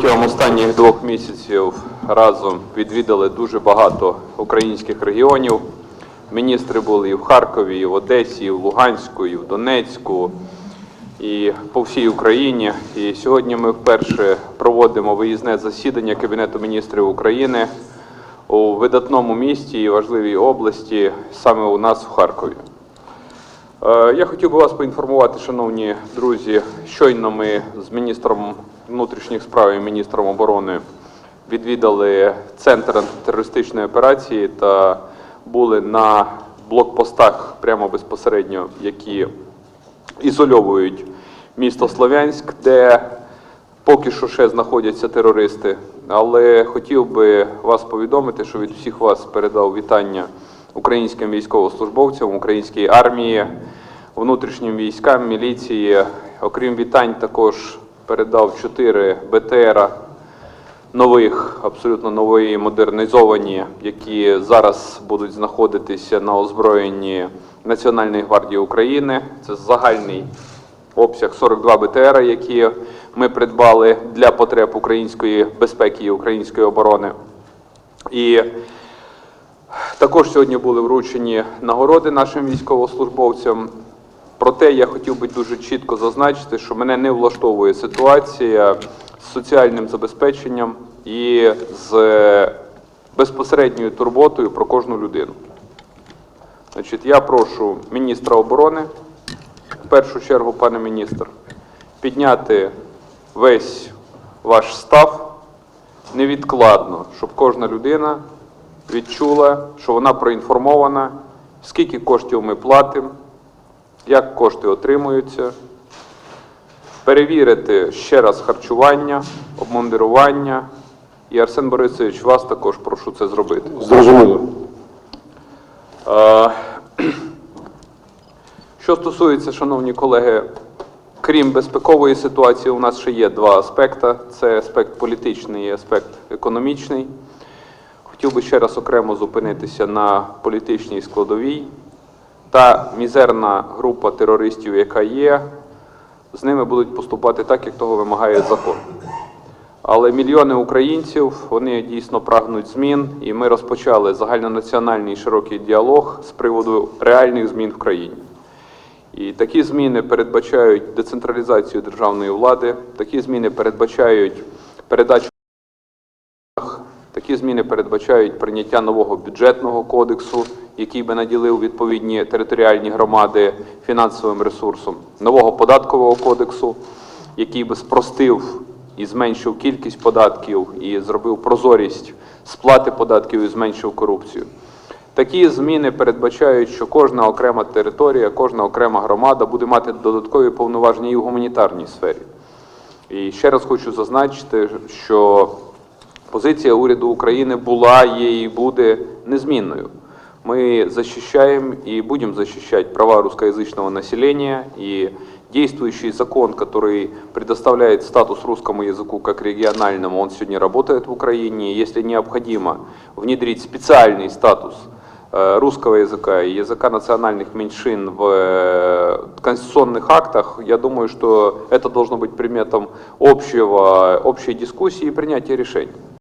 протягом останніх двох місяців разом відвідали дуже багато українських регіонів. Міністри були і в Харкові, і в Одесі, і в Луганську, і в Донецьку, і по всій Україні. І сьогодні ми вперше проводимо виїзне засідання Кабінету міністрів України у видатному місті і важливій області, саме у нас в Харкові. Е, Я хотів би вас поінформувати, шановні друзі. Щойно ми з міністром внутрішніх справ і міністром оборони відвідали центр антитерористичної операції та були на блокпостах прямо безпосередньо, які ізольовують місто Слов'янськ, де поки що ще знаходяться терористи. Але хотів би вас повідомити, що від всіх вас передав вітання українським військовослужбовцям, українській армії, внутрішнім військам, міліції. Окрім вітань, також передав 4 БТРа нових, абсолютно нової, модернізовані, які зараз будуть знаходитися на озброєнні Національної гвардії України. Це загальний обсяг 42 БТР, які ми придбали для потреб української безпеки і української оборони. І також сьогодні були вручені нагороди нашим військовослужбовцям. Проте я хотів би дуже чітко зазначити, що мене не влаштовує ситуація з соціальним забезпеченням і з безпосередньою турботою про кожну людину. Значить, я прошу міністра оборони, в першу чергу, пане міністр, підняти весь ваш став невідкладно, щоб кожна людина відчула, що вона проінформована, скільки коштів ми платимо, як кошти отримуються, перевірити ще раз харчування, обмундирування. І Арсен Борисович, вас також прошу це зробити. Зрозуміло. Що стосується, шановні колеги, крім безпекової ситуації, у нас ще є два аспекти: це аспект політичний і аспект економічний. Хотів би ще раз окремо зупинитися на політичній складовій. Та мізерна група терористів, яка є, з ними будуть поступати так, як того вимагає закон. Але мільйони українців вони дійсно прагнуть змін, і ми розпочали загальнонаціональний широкий діалог з приводу реальних змін в країні. І такі зміни передбачають децентралізацію державної влади, такі зміни передбачають передачу. Такі зміни передбачають прийняття нового бюджетного кодексу, який би наділив відповідні територіальні громади фінансовим ресурсом, нового податкового кодексу, який би спростив і зменшив кількість податків і зробив прозорість сплати податків і зменшив корупцію. Такі зміни передбачають, що кожна окрема територія, кожна окрема громада буде мати додаткові повноваження і в гуманітарній сфері. І ще раз хочу зазначити, що позиція уряду України була, є і буде незмінною. Мы защищаем и будем защищать права русскоязычного населения и действующий закон, который предоставляет статус русскому языку как региональному, он сегодня работает в Украине. Если необходимо внедрить специальный статус э, русского языка и языка национальных меньшин в э, конституционных актах, я думаю, что это должно быть предметом общего, общей дискуссии и принятия решений.